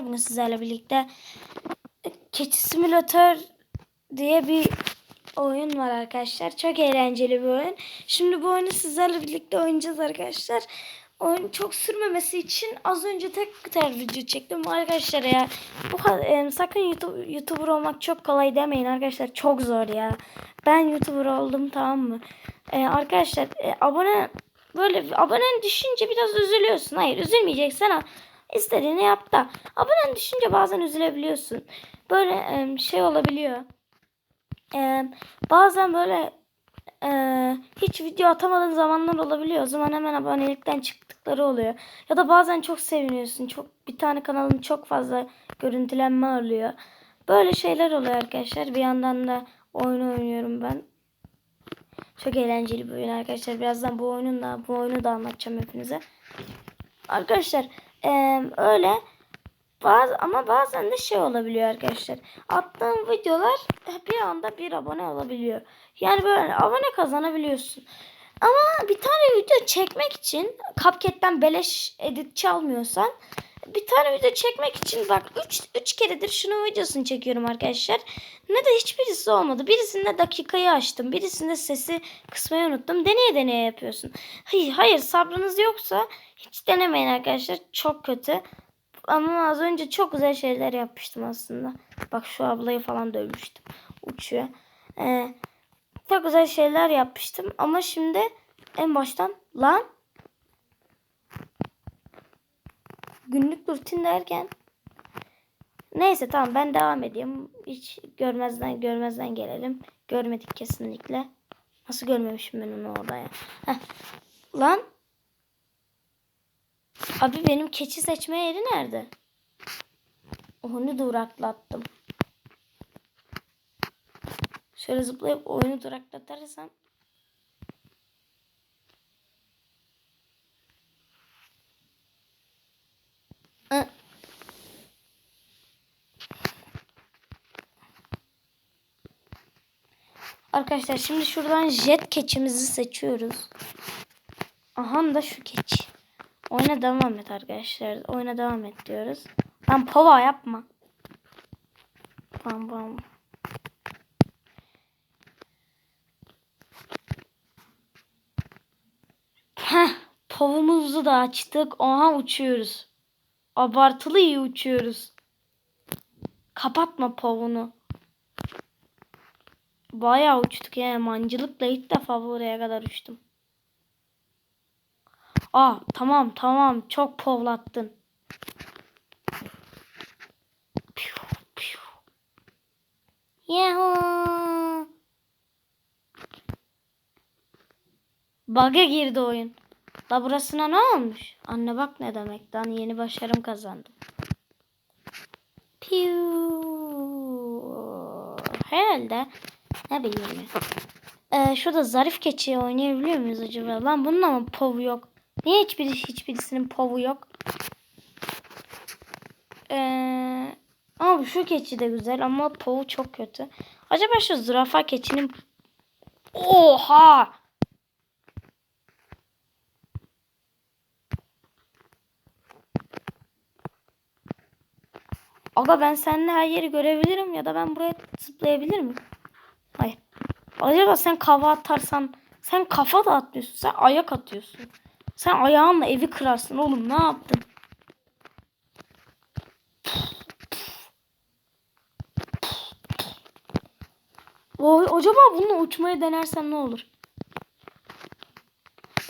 Bugün sizlerle birlikte Keçi Simülatör diye bir oyun var arkadaşlar. Çok eğlenceli bir oyun. Şimdi bu oyunu sizlerle birlikte oynayacağız arkadaşlar. Oyun çok sürmemesi için az önce tek ter video çektim arkadaşlar ya. Bu kadar, e, sakın YouTube, YouTuber olmak çok kolay demeyin arkadaşlar. Çok zor ya. Ben YouTuber oldum tamam mı? E, arkadaşlar e, abone böyle abonen düşünce biraz üzülüyorsun. Hayır üzülmeyeceksin ha. İstediğini yap da. Abonen düşünce bazen üzülebiliyorsun. Böyle şey olabiliyor. Bazen böyle hiç video atamadığın zamanlar olabiliyor. O zaman hemen abonelikten çıktıkları oluyor. Ya da bazen çok seviniyorsun. Çok bir tane kanalın çok fazla görüntülenme alıyor. Böyle şeyler oluyor arkadaşlar. Bir yandan da oyun oynuyorum ben. Çok eğlenceli bir oyun arkadaşlar. Birazdan bu oyunun da bu oyunu da anlatacağım hepinize. Arkadaşlar eee, öyle bazı ama bazen de şey olabiliyor arkadaşlar. Attığım videolar bir anda bir abone olabiliyor. Yani böyle abone kazanabiliyorsun. Ama bir tane video çekmek için CapCut'ten beleş edit çalmıyorsan bir tane video çekmek için bak 3 3 keredir şunun videosunu çekiyorum arkadaşlar. Ne de hiçbirisi olmadı. Birisinde dakikayı açtım. Birisinde sesi kısmayı unuttum. Deneye deneye yapıyorsun. Hayır, hayır sabrınız yoksa hiç denemeyin arkadaşlar. Çok kötü. Ama az önce çok güzel şeyler yapmıştım aslında. Bak şu ablayı falan dövmüştüm. Uçuyor. Ee, çok güzel şeyler yapmıştım. Ama şimdi en baştan lan günlük rutin derken neyse tamam ben devam edeyim. Hiç görmezden görmezden gelelim. Görmedik kesinlikle. Nasıl görmemişim ben onu orada ya. Heh. Lan Abi benim keçi seçme yeri nerede? Onu duraklattım. Şöyle zıplayıp oyunu duraklatırsam. Arkadaşlar şimdi şuradan jet keçimizi seçiyoruz. Aha da şu keçi. Oyuna devam et arkadaşlar. Oyuna devam et diyoruz. Lan pova yapma. Bam bam. Heh, povumuzu da açtık. Oha uçuyoruz. Abartılı iyi uçuyoruz. Kapatma povunu. Bayağı uçtuk yani mancılıkla ilk defa buraya kadar uçtum. Aa tamam tamam çok povlattın. Yahoo. Bug'a girdi oyun. La burasına ne olmuş? Anne bak ne demek lan yeni başarım kazandım. Piu. Herhalde ne bileyim ya. Ee, şurada zarif keçi oynayabiliyor muyuz acaba? Lan bunun ama povu yok. Niye hiçbir hiçbirisinin povu yok? Ee, ama şu keçi de güzel ama povu çok kötü. Acaba şu zürafa keçinin Oha! Aga ben seninle her yeri görebilirim ya da ben buraya zıplayabilir miyim? Acaba sen kafa atarsan sen kafa da atmıyorsun. Sen ayak atıyorsun. Sen ayağınla evi kırarsın oğlum ne yaptın? O, acaba bununla uçmaya denersem ne olur?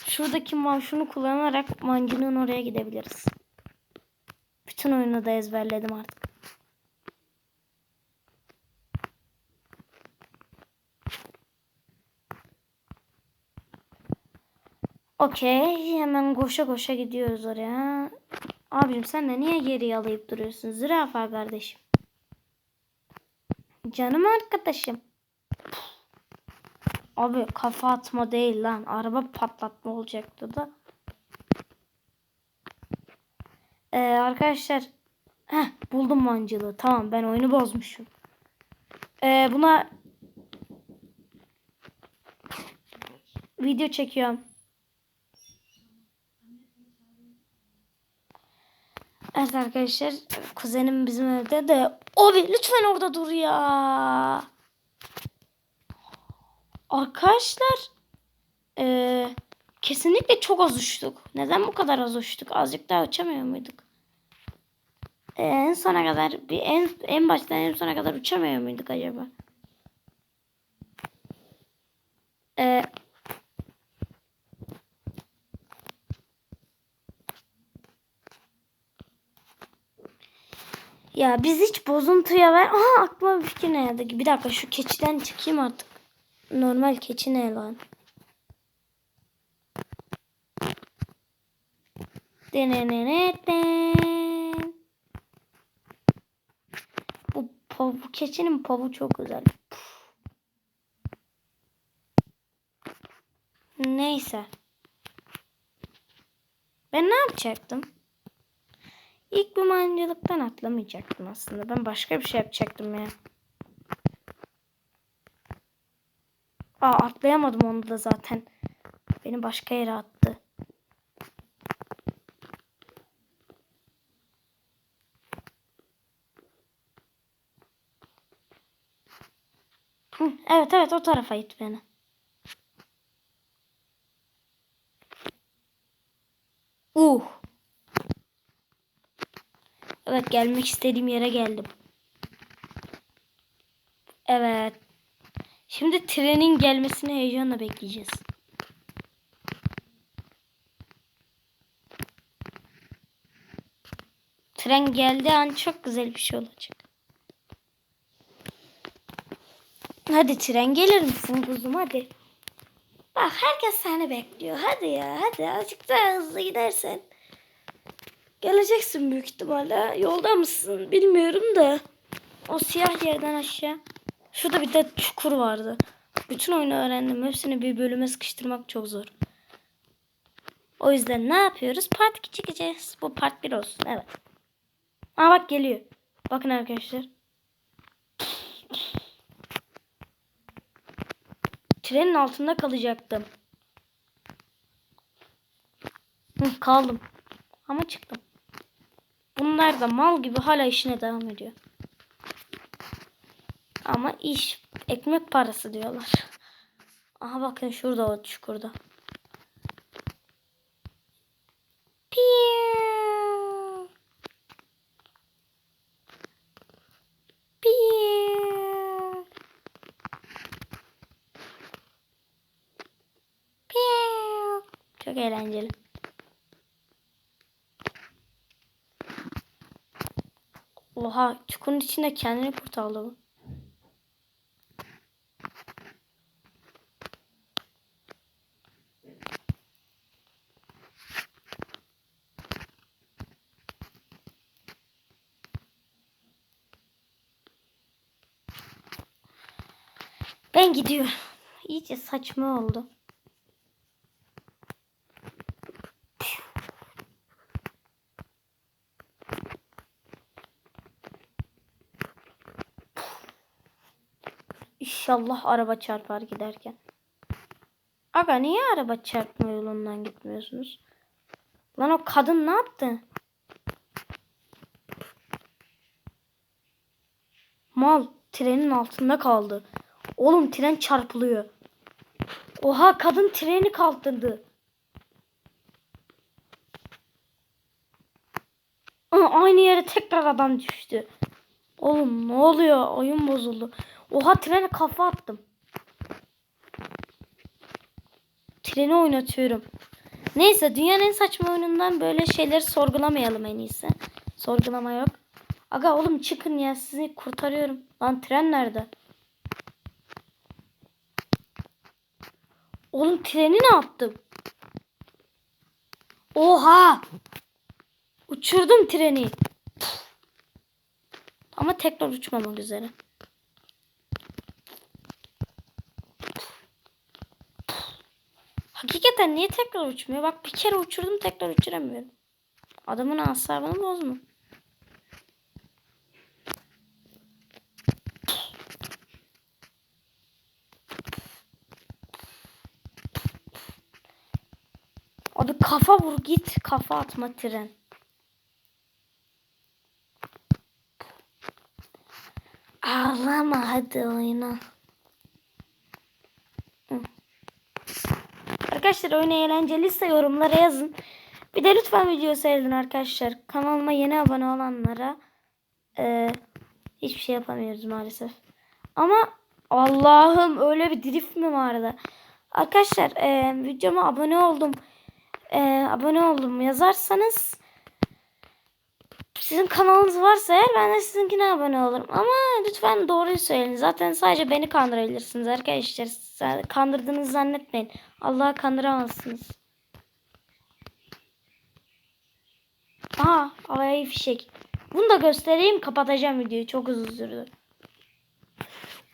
Şuradaki şunu kullanarak mancının oraya gidebiliriz. Bütün oyunu da ezberledim artık. Okey. Hemen koşa koşa gidiyoruz oraya. Abim sen de niye geri yalayıp duruyorsun? Zürafa kardeşim. Canım arkadaşım. Abi kafa atma değil lan. Araba patlatma olacaktı da. Ee, arkadaşlar. Heh, buldum mancılığı. Tamam ben oyunu bozmuşum. Ee, buna video çekiyorum. Evet arkadaşlar kuzenim bizim evde de abi lütfen orada dur ya. Arkadaşlar eee, kesinlikle çok az uçtuk. Neden bu kadar az uçtuk? Azıcık daha uçamıyor muyduk? Ee, en sona kadar bir en en baştan en sona kadar uçamıyor muyduk acaba? Ee, ya biz hiç bozuntuya ver. Aha aklıma bir fikir ne geldi. Bir dakika şu keçiden çıkayım artık. Normal keçi ne lan? Bu, bu keçinin pavu çok güzel. Neyse. Ben ne yapacaktım? İlk bu mancılıktan atlamayacaktım aslında. Ben başka bir şey yapacaktım ya. Aa atlayamadım onu da zaten. Beni başka yere attı. Hı, evet evet o tarafa it beni. Evet gelmek istediğim yere geldim. Evet. Şimdi trenin gelmesini heyecanla bekleyeceğiz. Tren geldiği an çok güzel bir şey olacak. Hadi tren gelir misin kuzum hadi. Bak herkes seni bekliyor. Hadi ya hadi azıcık daha hızlı gidersen. Geleceksin büyük ihtimalle. Yolda mısın bilmiyorum da. O siyah yerden aşağı. Şurada bir de çukur vardı. Bütün oyunu öğrendim. Hepsini bir bölüme sıkıştırmak çok zor. O yüzden ne yapıyoruz? Part 2 çekeceğiz. Bu part 1 olsun. Evet. Aa bak geliyor. Bakın arkadaşlar. Trenin altında kalacaktım. Hı, kaldım. Ama çıktım. Bunlar da mal gibi hala işine devam ediyor. Ama iş ekmek parası diyorlar. Aha bakın şurada o çukurda. Piu. Piu. Piu. Çok eğlenceli. Oha çukurun içinde kendini kurtardı bu. Ben gidiyorum. İyice saçma oldu. İnşallah araba çarpar giderken. Aga niye araba çarpma yolundan gitmiyorsunuz? Lan o kadın ne yaptı? Mal trenin altında kaldı. Oğlum tren çarpılıyor. Oha kadın treni kaldırdı. Aynı yere tekrar adam düştü. Oğlum ne oluyor? Oyun bozuldu. Oha trene kafa attım. Treni oynatıyorum. Neyse dünyanın en saçma oyunundan böyle şeyleri sorgulamayalım en iyisi. Sorgulama yok. Aga oğlum çıkın ya sizi kurtarıyorum. Lan tren nerede? Oğlum treni ne yaptım? Oha! Uçurdum treni. Ama tekrar uçmamak üzere. Gerçekten niye tekrar uçmuyor? Bak bir kere uçurdum tekrar uçuramıyorum. Adamın asabını bozma. Abi kafa vur git kafa atma tren. Ağlama hadi oyna. Arkadaşlar oyunu eğlenceliyse yorumlara yazın. Bir de lütfen video seyredin arkadaşlar. Kanalıma yeni abone olanlara e, hiçbir şey yapamıyoruz maalesef. Ama Allah'ım öyle bir drift mi vardı? Arkadaşlar e, videoma abone oldum. E, abone oldum yazarsanız sizin kanalınız varsa eğer ben de sizinkine abone olurum. Ama lütfen doğruyu söyleyin. Zaten sadece beni kandırabilirsiniz arkadaşlar. Kandırdığınızı zannetmeyin. Allah'ı kandıramazsınız. Aha havai fişek. Bunu da göstereyim kapatacağım videoyu. Çok uzun sürdü.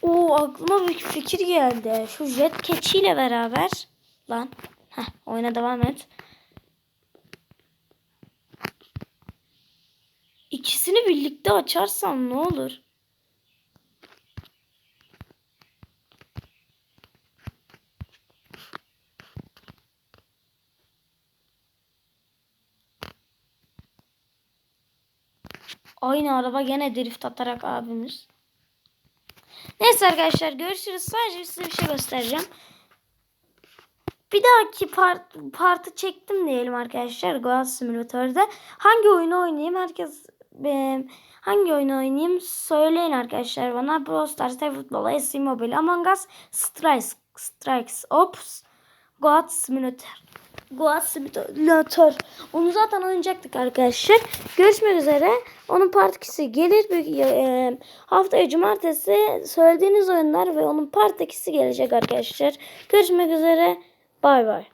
Oo aklıma bir fikir geldi. Şu jet keçiyle beraber. Lan. Heh, oyuna devam et. İkisini birlikte açarsam ne olur? Aynı araba gene drift atarak abimiz. Neyse arkadaşlar görüşürüz. Sadece size bir şey göstereceğim. Bir dahaki part, partı çektim diyelim arkadaşlar Goat Simulator'da. Hangi oyunu oynayayım? Herkes e, hangi oyunu oynayayım? Söyleyin arkadaşlar bana. Brawl Stars, Futbol, SC Mobile, Among Us, Strikes, Strikes, Ops, Goat Simulator. Goat Simulator. Onu zaten oynayacaktık arkadaşlar. Görüşmek üzere. Onun part 2'si gelir. Büyük, e, haftaya cumartesi söylediğiniz oyunlar ve onun part 2'si gelecek arkadaşlar. Görüşmek üzere. Bay bay.